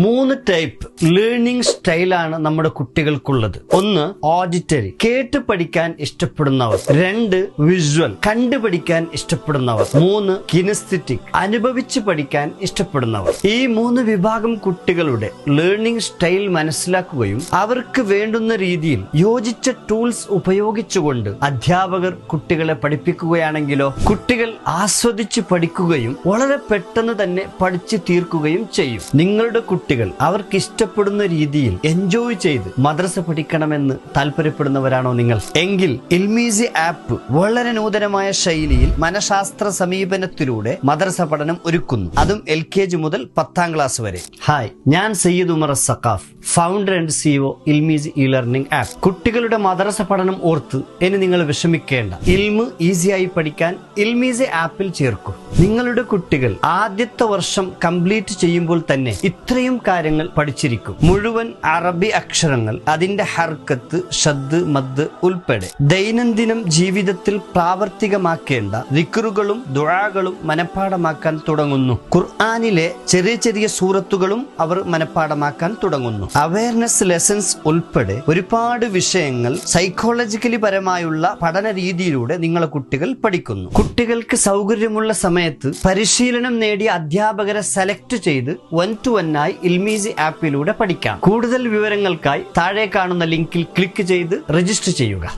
മൂന്ന് type learning സ്റ്റൈലാണ് നമ്മുടെ കുട്ടികൾക്കുള്ളത്. ഒന്ന് ഓഡിറ്ററി കേട്ട് പഠിക്കാൻ ഇഷ്ടപ്പെടുന്നവർ. രണ്ട് വിഷ്വൽ കണ്ടു പഠിക്കാൻ ഇഷ്ടപ്പെടുന്നവർ. മൂന്ന് കിനസ്തിറ്റിക് അനുഭവിച്ച് പഠിക്കാൻ ഇഷ്ടപ്പെടുന്നവർ. ഈ മൂന്ന് വിഭാഗം കുട്ടികളുടെ ലേണിംഗ് സ്റ്റൈൽ മനസ്സിലാക്കുകയും അവർക്ക് വേണ്ടുന്ന രീതിയിൽ യോജിച്ച ടൂൾസ് ഉപയോഗിച്ചുകൊണ്ട് അധ്യാപകർ കുട്ടികളെ പഠിപ്പിക്കുകയാണെങ്കിലോ കുട്ടികൾ ആസ്വദിച്ച് പഠിക്കുകയും വളരെ പെട്ടെന്ന് തന്നെ പഠിച്ചു തീർക്കുകയും ചെയ്യും. നിങ്ങളുടെ കുട്ടികൾ അവർക്ക് ഇഷ്ടപ്പെടുന്ന രീതിയിൽ എൻജോയ് ചെയ്ത് മദ്രസ പഠിക്കണമെന്ന് താല്പര്യപ്പെടുന്നവരാണോ നിങ്ങൾ? എങ്കിൽ ഇൽമീസി ആപ്പ് വളരെ നൂതനമായ ശൈലിയിൽ മനഃശാസ്ത്ര സമീപനത്തിലൂടെ മദ്രസ പഠനം ഒരുക്കുന്നു. അതും എൽ കെ ജി മുതൽ പത്താം ക്ലാസ് വരെ. ഹായ് ഞാൻ Sayyid Umar Saqaf founder and CEO Ilmees E learning app കുട്ടികളുടെ മദ്രസ പഠനം ഓർത്ത് ഇനി നിങ്ങൾ വിഷമിക്കേണ്ട. ഇൽമ് ഈസിയായി പഠിക്കാൻ ഇൽമീസി ആപ്പിൽ ചേർക്കും. നിങ്ങളുടെ കുട്ടികൾ ആദ്യത്തെ വർഷം കംപ്ലീറ്റ് ചെയ്യുമ്പോൾ തന്നെ ഇത്രയും കാര്യങ്ങൾ പഠിച്ചിരിക്കും. മുഴുവൻ അറബി അക്ഷരങ്ങൾ അതിന്റെ ഹർക്കത്ത് ഷദ് മദ് ഉൾപ്പെടെ. ദൈനംദിനം ജീവിതത്തിൽ പ്രാവർത്തികമാക്കേണ്ട വിക്രുകളും ദുഴാകളും മനഃപ്പാടമാക്കാൻ തുടങ്ങുന്നു. ഖുർആാനിലെ ചെറിയ ചെറിയ സൂറത്തുകളും അവർ മനഃപ്പാടമാക്കാൻ തുടങ്ങുന്നു. അവയർനെസ് ലെസൺസ് ഉൾപ്പെടെ ഒരുപാട് വിഷയങ്ങൾ സൈക്കോളജിക്കലി പരമായുള്ള പഠന രീതിയിലൂടെ നിങ്ങളെ കുട്ടികൾ പഠിക്കുന്നു. കുട്ടികൾക്ക് സൗകര്യമുള്ള സമയത്ത് പരിശീലനം നേടിയ അധ്യാപകരെ സെലക്ട് ചെയ്ത് വൺ ടു വൺ ആയി ഇൽമീസി ആപ്പിലൂടെ പഠിക്കാം. കൂടുതൽ വിവരങ്ങൾക്കായി താഴെ കാണുന്ന ലിങ്കിൽ ക്ലിക്ക് ചെയ്ത് രജിസ്റ്റർ ചെയ്യുക.